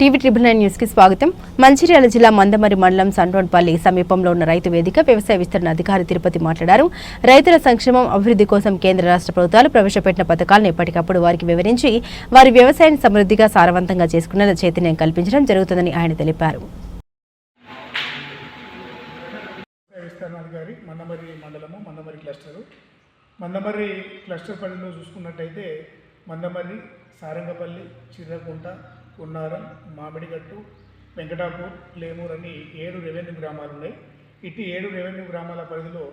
TV triple nine న్యూస్కి స్వాగతం. మంచిర్యాల జిల్లా మందమరి మండలం సండ్రోన్పల్లి సమీపంలో ఉన్న రైతు వేదిక వ్యవసాయ విస్తరణ అధికారి తిరుపతి మాట్లాడారు. రైతుల సంక్షేమం అభివృద్ధి కోసం కేంద్ర రాష్ట్ర ప్రభుత్వాలు ప్రవేశపెట్టిన పథకాలను ఎప్పటికప్పుడు వారికి వివరించి వారి వ్యవసాయాన్ని సమృద్ధిగా సారవంతంగా చేసుకునేలా చైతన్యం కల్పించడం జరుగుతుందని ఆయన తెలిపారు. క్లస్టర్ చూసుకున్నట్టయితే మందమర్రి సారంగపల్లి చిర్రకుంట ఉన్నారం మామిడిగట్టు వెంకటాపూర్ లేమూర్ అని ఏడు రెవెన్యూ గ్రామాలు ఉన్నాయి. ఇట్టి ఏడు రెవెన్యూ గ్రామాల పరిధిలో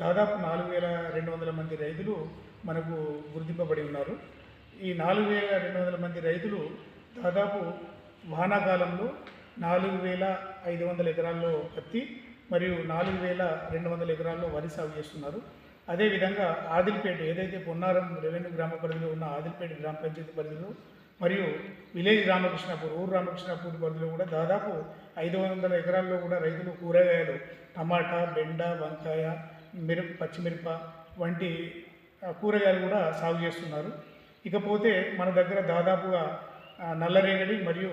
దాదాపు నాలుగు వేల రెండు వందల మంది రైతులు మనకు గుర్తింపబడి ఉన్నారు. ఈ నాలుగు వేల రెండు వందల మంది రైతులు దాదాపు వానాకాలంలో నాలుగు వేల ఐదు వందల ఎకరాల్లో పత్తి మరియు నాలుగు వేల రెండు వందల ఎకరాల్లో వరి సాగు చేస్తున్నారు. అదేవిధంగా ఆదిల్పేట ఏదైతే పొన్నారం రెవెన్యూ గ్రామ పరిధిలో ఉన్న ఆదిల్పేట గ్రామ పంచాయతీ పరిధిలో మరియు విలేజ్ రామకృష్ణపూర్ ఊరు రామకృష్ణపూర్ పరిధిలో కూడా దాదాపు ఐదు వందల ఎకరాల్లో కూడా రైతులు కూరగాయలు టమాటా బెండ వంకాయ మిరప పచ్చిమిరప వంటి కూరగాయలు కూడా సాగు చేస్తున్నారు. ఇకపోతే మన దగ్గర దాదాపుగా నల్లరేగడి మరియు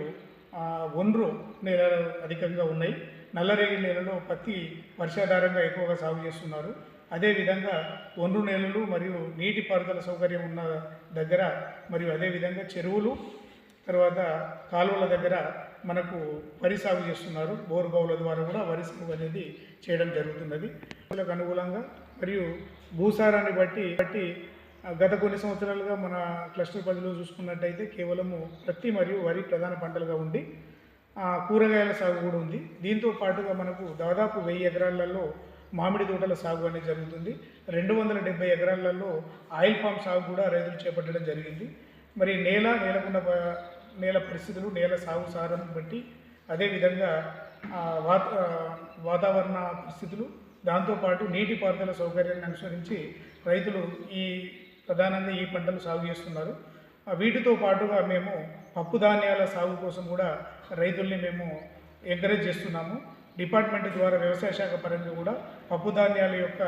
ఒండ్రు నేలలు అధికంగా ఉన్నాయి. నల్లరేగడి నేలలో పత్తి వర్షాధారంగా ఎక్కువగా సాగు చేస్తున్నారు. అదేవిధంగా ఒండ్రు నేలలు మరియు నీటిపారుదల సౌకర్యం ఉన్న దగ్గర మరియు అదేవిధంగా చెరువులు తర్వాత కాలువల దగ్గర మనకు వరి సాగు చేస్తున్నారు. బోరు బావుల ద్వారా కూడా వరి సాగు అనేది చేయడం జరుగుతున్నది. వాళ్ళకు అనుకూలంగా మరియు భూసారాన్ని బట్టి బట్టి గత కొన్ని సంవత్సరాలుగా మన క్లస్టర్ పదిలో చూసుకున్నట్టయితే కేవలము ప్రత్తి మరియు వరి ప్రధాన పంటలుగా ఉండి కూరగాయల సాగు కూడా ఉంది. దీంతో పాటుగా మనకు దాదాపు వెయ్యి ఎకరాలలో మామిడి తోటల సాగు అనేది జరుగుతుంది. రెండు వందల డెబ్బై ఎకరాలలో ఆయిల్ పామ్ సాగు కూడా రైతులు చేపట్టడం జరిగింది. మరి నేల నేలకున్న నేల పరిస్థితులు నేల సాగు సారం బట్టి అదేవిధంగా వాత వాతావరణ పరిస్థితులు దాంతోపాటు నీటిపారుదల సౌకర్యాన్ని అనుసరించి రైతులు ఈ ప్రధానంగా ఈ పంటలు సాగు చేస్తున్నారు. వీటితో పాటుగా మేము పప్పు ధాన్యాల సాగు కోసం కూడా రైతుల్ని మేము ఎంకరేజ్ చేస్తున్నాము. డిపార్ట్మెంట్ ద్వారా వ్యవసాయ శాఖ పరంగా కూడా పప్పుధాన్యాల యొక్క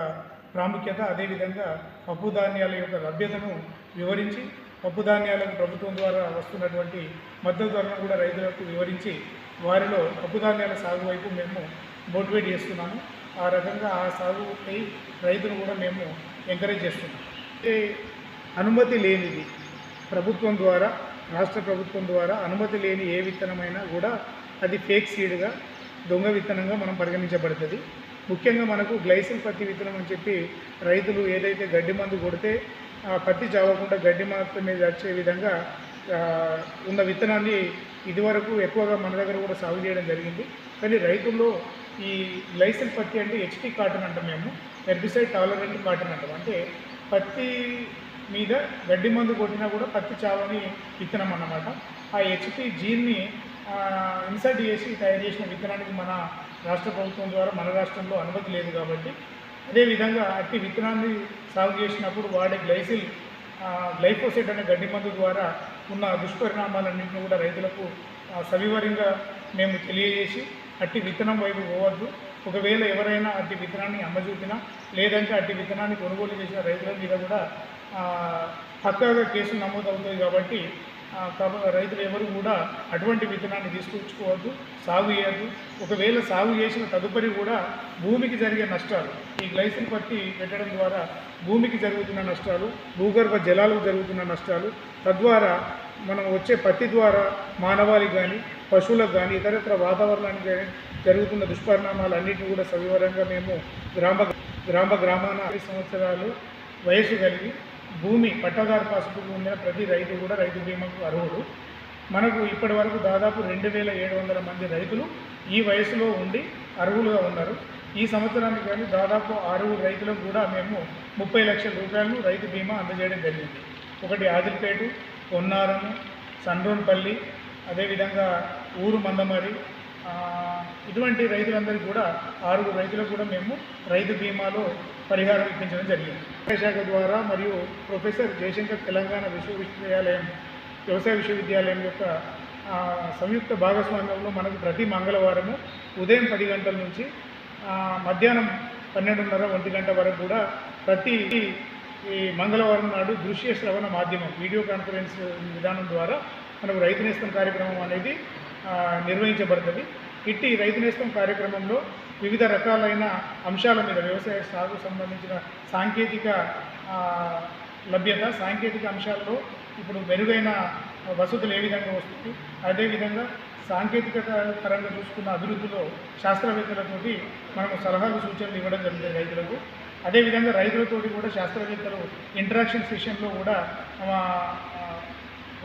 ప్రాముఖ్యత అదేవిధంగా పప్పుధాన్యాల యొక్క లభ్యతను వివరించి పప్పుధాన్యాలకు ప్రభుత్వం ద్వారా వస్తున్నటువంటి మద్దతు ధరను కూడా రైతులకు వివరించి వారిలో పప్పు ధాన్యాల సాగు వైపు మేము మోటివేట్ చేస్తున్నాము. ఆ రకంగా ఆ సాగుపై రైతును కూడా మేము ఎంకరేజ్ చేస్తున్నాం అనుమతి లేనిది ప్రభుత్వం ద్వారా రాష్ట్ర ప్రభుత్వం ద్వారా అనుమతి లేని ఏ విత్తనమైనా కూడా అది ఫేక్ సీడ్గా దొంగ విత్తనంగా మనం పరిగణించబడుతుంది. ముఖ్యంగా మనకు గ్లైసిన్ పత్తి విత్తనం అని చెప్పి రైతులు ఏదైతే గడ్డి మందు కొడితే ఆ పత్తి చావకుండా గడ్డి మాత్రమే వచ్చే విధంగా ఉన్న విత్తనాన్ని ఇదివరకు ఎక్కువగా మన దగ్గర కూడా సాగు చేయడం జరిగింది. కానీ రైతుల్లో ఈ గ్లైసిన్ పత్తి అంటే హెచ్పి కాటన్ అంటాం మేము. హెర్బిసైడ్ టాలరెంట్ కాటన్ అంటాం. అంటే పత్తి మీద గడ్డి మందు కొట్టినా కూడా పత్తి చావని విత్తనం అన్నమాట. ఆ హెచ్పి జీన్ని ఇన్సర్ట్ చేసి తయారు చేసిన విత్తనానికి మన రాష్ట్ర ప్రభుత్వం ద్వారా మన రాష్ట్రంలో అనుమతి లేదు కాబట్టి అదేవిధంగా అట్టి విత్తనాన్ని సాగు చేసినప్పుడు వాడే గ్లైసిల్ ఆ, గ్లైఫోసేట్ అనే గడ్డి మందు ద్వారా ఉన్న దుష్పరిణామాలన్నింటినీ కూడా రైతులకు సవివరంగా మేము తెలియజేసి అట్టి విత్తనం వైపు పోవద్దు. ఒకవేళ ఎవరైనా అట్టి విత్తనాన్ని అమ్మజూపినా లేదంటే అట్టి విత్తనాన్ని కొనుగోలు చేసిన రైతుల మీద కూడా ఆ, పక్కాగా కేసు నమోదవుతుంది కాబట్టి కాబట్టి రైతులు ఎవరు కూడా అటువంటి విత్తనాన్ని తీసుకొచ్చుకోవద్దు సాగు చేయద్దు. ఒకవేళ సాగు చేసిన తదుపరి కూడా భూమికి జరిగే నష్టాలు ఈ గ్లైసిన్ పత్తి పెట్టడం ద్వారా భూమికి జరుగుతున్న నష్టాలు భూగర్భ జలాలకు జరుగుతున్న నష్టాలు తద్వారా మనం వచ్చే పత్తి ద్వారా మానవాళికి కానీ పశువులకు కానీ ఇతరత్ర వాతావరణానికి కానీ జరుగుతున్న దుష్పరిణామాలన్నింటినీ కూడా సవివరంగా మేము గ్రామ గ్రామ గ్రామాన సంవత్సరాలు వయసు కలిగి భూమి పట్టాదారు పాసుపుకు ఉన్న ప్రతి రైతు కూడా రైతు బీమాకు అర్హుడు. మనకు ఇప్పటి వరకు దాదాపు రెండు వేల ఏడు వందల మంది రైతులు ఈ వయసులో ఉండి అర్హులుగా ఉన్నారు. ఈ సంవత్సరానికి కానీ దాదాపు ఆరుగురు రైతులకు కూడా మేము ముప్పై లక్షల రూపాయలు రైతు బీమా అందజేయడం జరిగింది. ఒకటి ఆదిల్పేటు పొన్నారము సండ్రోన్పల్లి అదేవిధంగా ఊరు మందమరి ఇటువంటి రైతులందరికీ కూడా ఆరుగురు రైతులకు కూడా మేము రైతు బీమాలో పరిహారం ఇప్పించడం జరిగింది. వ్యవసాయ శాఖ ద్వారా మరియు ప్రొఫెసర్ జయశంకర్ తెలంగాణ విశ్వవిద్యాలయం వ్యవసాయ విశ్వవిద్యాలయం యొక్క సంయుక్త భాగస్వామ్యంలో మనకు ప్రతి మంగళవారము ఉదయం పది గంటల నుంచి మధ్యాహ్నం పన్నెండున్నర ఒంటి గంట వరకు కూడా ప్రతి ఈ మంగళవారం నాడు దృశ్య శ్రవణ మాధ్యమం వీడియో కాన్ఫరెన్స్ విధానం ద్వారా మనకు రైతు నేస్తం కార్యక్రమం అనేది నిర్వహించబడుతుంది. ఇట్టి రైతు నేస్తం కార్యక్రమంలో వివిధ రకాలైన అంశాల మీద వ్యవసాయ సాగు సంబంధించిన సాంకేతిక లభ్యత సాంకేతిక అంశాల్లో ఇప్పుడు మెరుగైన వసతులు ఏ విధంగా వస్తుంది అదేవిధంగా సాంకేతికత పరంగా చూసుకున్న అభివృద్ధిలో శాస్త్రవేత్తలతోటి మనము సలహాలు సూచనలు ఇవ్వడం జరుగుతుంది రైతులకు. అదేవిధంగా రైతులతోటి కూడా శాస్త్రవేత్తలు ఇంటరాక్షన్ సెషన్లో కూడా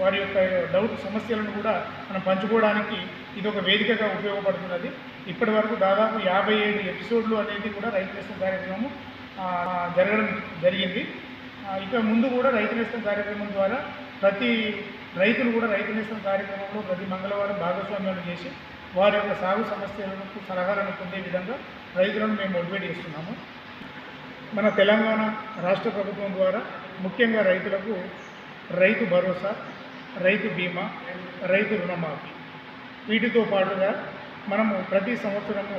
వారి యొక్క డౌట్ సమస్యలను కూడా మనం పంచుకోవడానికి ఇది ఒక వేదికగా ఉపయోగపడుతున్నది. ఇప్పటి వరకు దాదాపు యాభై ఏడు ఎపిసోడ్లు అనేది కూడా రైతు నేస్తం కార్యక్రమం జరగడం జరిగింది. ఇక ముందు కూడా రైతు నేస్తం కార్యక్రమం ద్వారా ప్రతి రైతులు కూడా రైతు నేస్తం కార్యక్రమంలో ప్రతి మంగళవారం భాగస్వామ్యాలు చేసి వారి యొక్క సాగు సమస్యలకు సలహాలను పొందే విధంగా రైతులను మేము మోటివేట్ చేస్తున్నాము. మన తెలంగాణ రాష్ట్ర ప్రభుత్వం ద్వారా ముఖ్యంగా రైతులకు రైతు భరోసా రైతు బీమా రైతు రుణమాఫీ. వీటితో పాటుగా మనము ప్రతి సంవత్సరము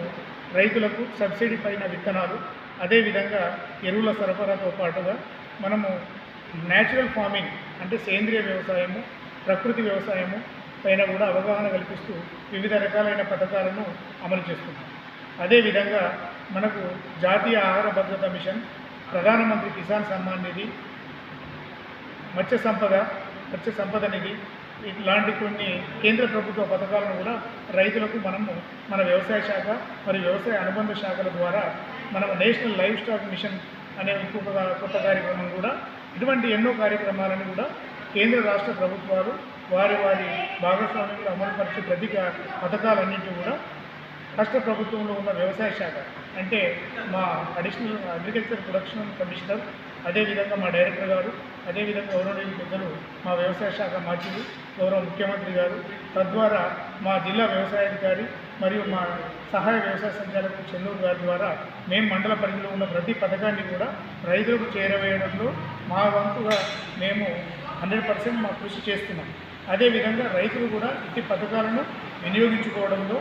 రైతులకు సబ్సిడీ పైన విత్తనాలు అదేవిధంగా ఎరువుల సరఫరాతో పాటుగా మనము న్యాచురల్ ఫార్మింగ్ అంటే సేంద్రియ వ్యవసాయము ప్రకృతి వ్యవసాయము పైన కూడా అవగాహన కల్పిస్తూ వివిధ రకాలైన పథకాలను అమలు చేస్తున్నాం. అదేవిధంగా మనకు జాతీయ ఆహార భద్రత మిషన్ ప్రధానమంత్రి కిసాన్ సమ్మాన్ నిధి మత్స్య సంపద మత్స్య సంపద నిధి ఇలాంటి కొన్ని కేంద్ర ప్రభుత్వ పథకాలను కూడా రైతులకు మనము మన వ్యవసాయ శాఖ మరియు వ్యవసాయ అనుబంధ శాఖల ద్వారా మనం నేషనల్ లైవ్ స్టాక్ మిషన్ అనే ఇంకొక కొత్త కార్యక్రమం కూడా ఇటువంటి ఎన్నో కార్యక్రమాలను కూడా కేంద్ర రాష్ట్ర ప్రభుత్వాలు వారి వారి భాగస్వామ్యంలో అమలుపరిచే ప్రతి కా- పథకాలన్నింటి కూడా రాష్ట్ర ప్రభుత్వంలో ఉన్న వ్యవసాయ శాఖ. అంటే మా అడిషనల్ అగ్రికల్చర్ ప్రొడక్షన్ కమిషనర్ అదేవిధంగా మా డైరెక్టర్ గారు అదేవిధంగా గౌరవనీయులు పెద్దలు మా వ్యవసాయ శాఖ మంత్రులు గౌరవ ముఖ్యమంత్రి గారు తద్వారా మా జిల్లా వ్యవసాయాధికారి మరియు మా సహాయ వ్యవసాయ సంచాలకులు చెల్లూరు గారి ద్వారా మేము మండల పరిధిలో ఉన్న ప్రతి పథకాన్ని కూడా రైతులకు చేరవేయడంలో మా వంతుగా మేము హండ్రెడ్ పర్సెంట్ మా కృషి చేస్తున్నాం. అదేవిధంగా రైతులు కూడా ఇట్టి పథకాలను వినియోగించుకోవడంలో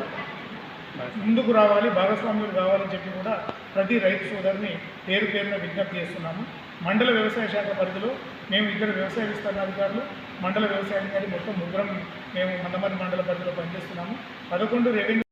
ముందుకు రావాలి భాగస్వామ్యులు కావాలని చెప్పి కూడా ప్రతి రైతు సోదరిని పేరు పేరున విజ్ఞప్తి చేస్తున్నాము. మండల వ్యవసాయ శాఖ పరిధిలో మేము ఇద్దరు వ్యవసాయ విస్తరణాధికారులు మండల వ్యవసాయ అధికారి మొత్తం ముగ్గురం మేము మందమరి మండల పరిధిలో పనిచేస్తున్నాము. పదకొండు రెవెన్యూ